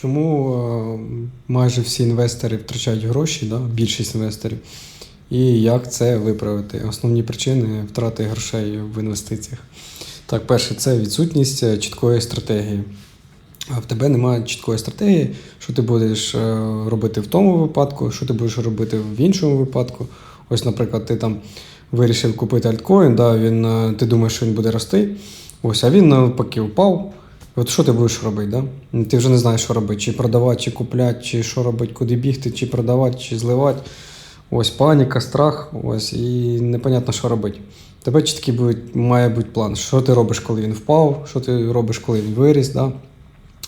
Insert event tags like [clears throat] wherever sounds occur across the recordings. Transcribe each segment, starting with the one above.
Чому е, майже всі інвестори втрачають гроші, да? більшість інвесторів, і як це виправити? Основні причини втрати грошей в інвестиціях. Так, перше, це відсутність е, чіткої стратегії. А в тебе немає чіткої стратегії, що ти будеш е, робити в тому випадку, що ти будеш робити в іншому випадку. Ось, наприклад, ти там вирішив купити альткоін, да, він, ти думаєш, що він буде рости, ось, а він навпаки впав. От що ти будеш робити? Да? Ти вже не знаєш, що робити, чи продавати, чи купляти, чи що робити, куди бігти, чи продавати, чи зливати. Ось паніка, страх, ось, і непонятно, що робити. Тебе чіткий буде, має бути план, що ти робиш, коли він впав, що ти робиш, коли він виріс, да?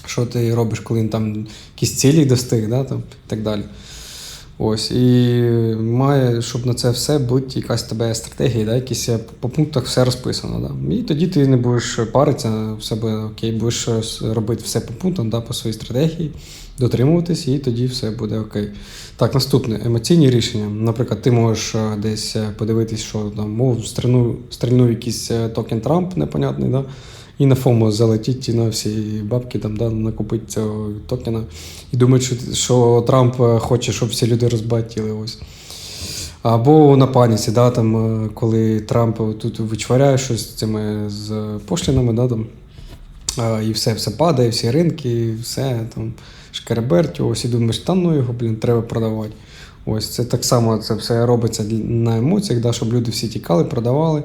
що ти робиш, коли він там якісь цілі достиг, да? там, і так далі. Ось, і має, щоб на це все бути якась тебе стратегія, да? якісь е, по пунктах все розписано. Да? І тоді ти не будеш паритися, все буде окей, будеш робити все по пунктам, да? по своїй стратегії, дотримуватись, і тоді все буде окей. Так, наступне емоційні рішення. Наприклад, ти можеш е, десь е, подивитись, що там, мов стрільну, стрільнув якийсь токен Трамп непонятний, да? І на ФОМО залетіть і на всі бабки там, да, накупити цього токена. І думають, що, що Трамп е, хоче, щоб всі люди розбагатіли. Ось. Або на паніці, да, там, е, коли Трамп тут вичваряє щось з цими з пошлінами, да, там, і все, все падає, всі ринки, все там шкереберть, ось і думаєш, та ну його, блін, треба продавати. Ось це так само це все робиться на емоціях, да, щоб люди всі тікали, продавали.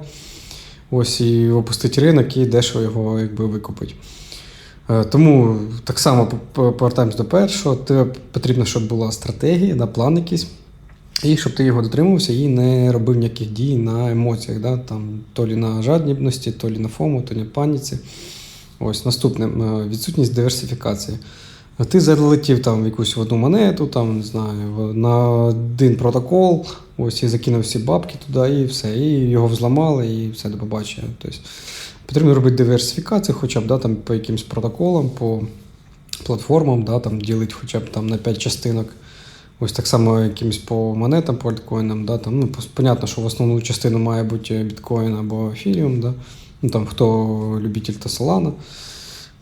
Ось і опустити ринок і дешево його якби викупити. Е, Тому так само повертаємось до першого. Тебе потрібно, щоб була стратегія, да, план якийсь, і щоб ти його дотримувався і не робив ніяких дій на емоціях, да, там, то лі на жадібності, то лі на фому, то лі на паніці. Ось наступне е, відсутність диверсифікації. Ти залетів там в якусь одну монету, там, не знаю, на один протокол, ось і закинув всі бабки туди, і все. І його взламали, і все до побачення. Тобто, потрібно робити диверсифікацію, хоча б да, там, по якимось протоколам, по платформам, да, там, ділити хоча б там, на 5 частинок. Ось так само якимось по монетам, по альткоїнам. Да, там, ну, понятно, що в основну частину має бути біткоін або ефіріум. Да. Ну, там, хто любитель та Solana.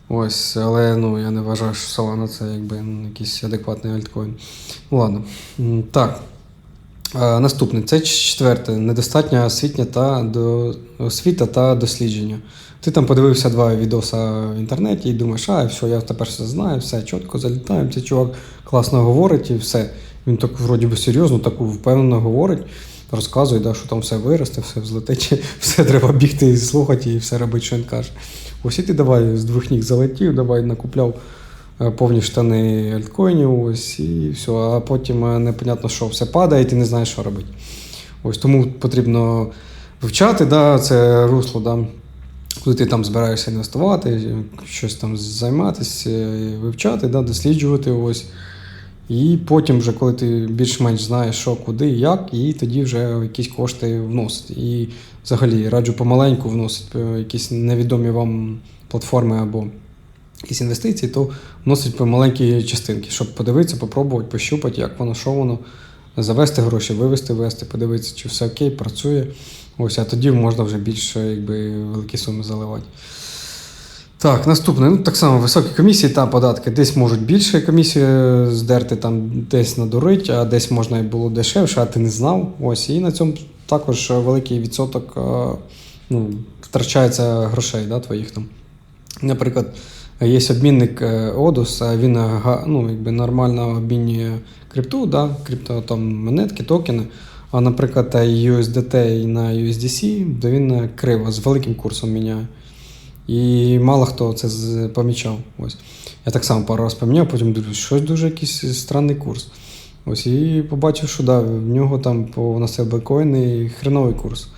Ось, але ну, я не вважаю, що Solana це якби ну, якийсь адекватний альткоін. Ну ладно. Так. Е, Наступне, це четверте. Недостатня освітня та до... освіта та дослідження. Ти там подивився два відоса в інтернеті і думаєш, а все, я тепер все знаю, все чітко залітаємо. Цей чувак класно говорить і все. Він так вроді би серйозно, так впевнено говорить, розказує, да, що там все виросте, все взлетить, [laughs] все треба бігти і слухати і все робити, що він каже. Ось і ти давай з двох ніг залетів, давай накупляв е, повні штани альткоїнів, ось і все. А потім е, непонятно, що все падає, і ти не знаєш, що робити. Ось тому потрібно вивчати да, це русло, да, коли ти там збираєшся інвестувати, щось там займатися, е, вивчати, да, досліджувати. Ось. І потім, вже, коли ти більш-менш знаєш, що, куди, як, і тоді вже якісь кошти вносити. І взагалі раджу помаленьку вносити е, якісь невідомі вам платформи або якісь інвестиції, то вносить маленькі частинки, щоб подивитися, попробувати, пощупати, як воно, що воно, завести гроші, вивести, ввести, подивитися, чи все окей, працює. Ось, а тоді можна вже більше якби, великі суми заливати. Так, наступне. Ну, так само високі комісії та податки. Десь можуть більше комісії здерти, там десь надурить, а десь можна і було дешевше, а ти не знав. Ось. І на цьому також великий відсоток е, ну, втрачається грошей да, твоїх там. Наприклад, є обмінник е, Odus, він е, ну, якби нормально обмінює крипту, да, крипто там монетки, токени. А, наприклад, USDT на USDC, де він криво з великим курсом міняє. І мало хто це помічав. Ось. Я так само пару раз поміняв, потім дивлюсь, щось дуже якийсь странний курс. Ось, і побачив, що да, в нього там по на стейблкоїни хреновий курс.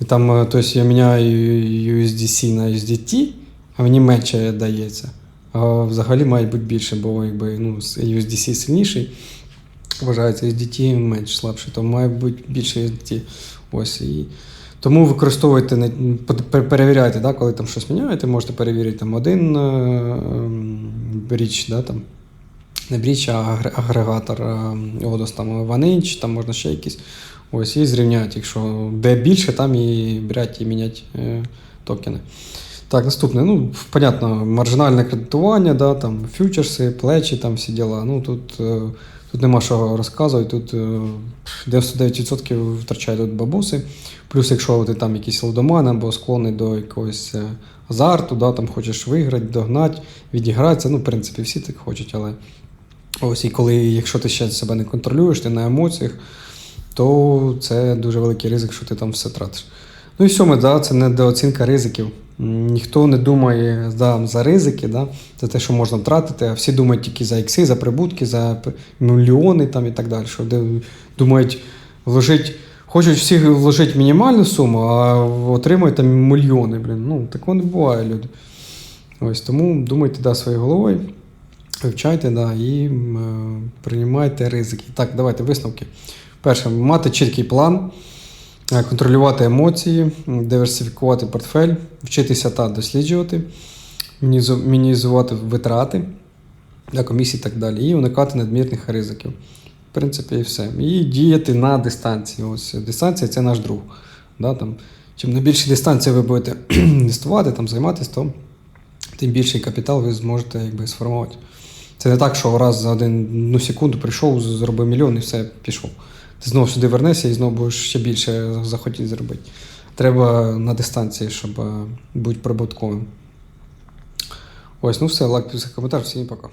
І там, тобто я міняю USDC на USDT, а мені менше дається. А взагалі має бути більше, бо якби, ну, USDC сильніший, вважається USDT менш слабший, то має бути більше USDT. Ось, і тому використовуйте, перевіряйте, да, коли там щось міняєте, можете перевірити там один е, ем, да, там, не бріч, а агрегатор е, Odus, там OneInch, там можна ще якісь. Ось, і зрівняти, якщо де більше, там і брати і міняти е, токени. Так, наступне. Ну, понятно, маржинальне кредитування, да, там, фьючерси, плечі, там всі діла. Ну, тут, тут нема що розказувати. Тут е, 99% втрачають тут бабуси. Плюс, якщо ти там якийсь лудоман або склонний до якогось е, азарту, да, там хочеш виграти, догнати, відігратися. Ну, в принципі, всі так хочуть, але ось і коли, якщо ти ще себе не контролюєш, ти на емоціях, то це дуже великий ризик, що ти там все тратиш. Ну і сьоме, да, це недооцінка ризиків. Ніхто не думає да, за ризики, да, за те, що можна втратити, а всі думають тільки за ікси, за прибутки, за мільйони там, і так далі. Що думають, вложить, хочуть всі вложити мінімальну суму, а отримують там мільйони. Блін. Ну, такого не буває, люди. Ось тому думайте да, своєю головою, вивчайте да, і е, приймайте ризики. Так, давайте висновки. Перше, мати чіткий план, контролювати емоції, диверсифікувати портфель, вчитися та досліджувати, мінімізувати витрати для комісії і так далі, і уникати надмірних ризиків. В принципі, і все. І діяти на дистанції. Ось дистанція це наш друг. Да, там, чим на більшій дистанції ви будете [clears throat] інвестувати, там, займатися, то тим більший капітал ви зможете якби, сформувати. Це не так, що раз за одну секунду прийшов, зробив мільйон і все пішов. Знову сюди вернешся і знову будеш ще більше захотіти зробити. Треба на дистанції, щоб е, бути прибутковим. Ось, ну все, лайк, підписка, коментар, всім пока.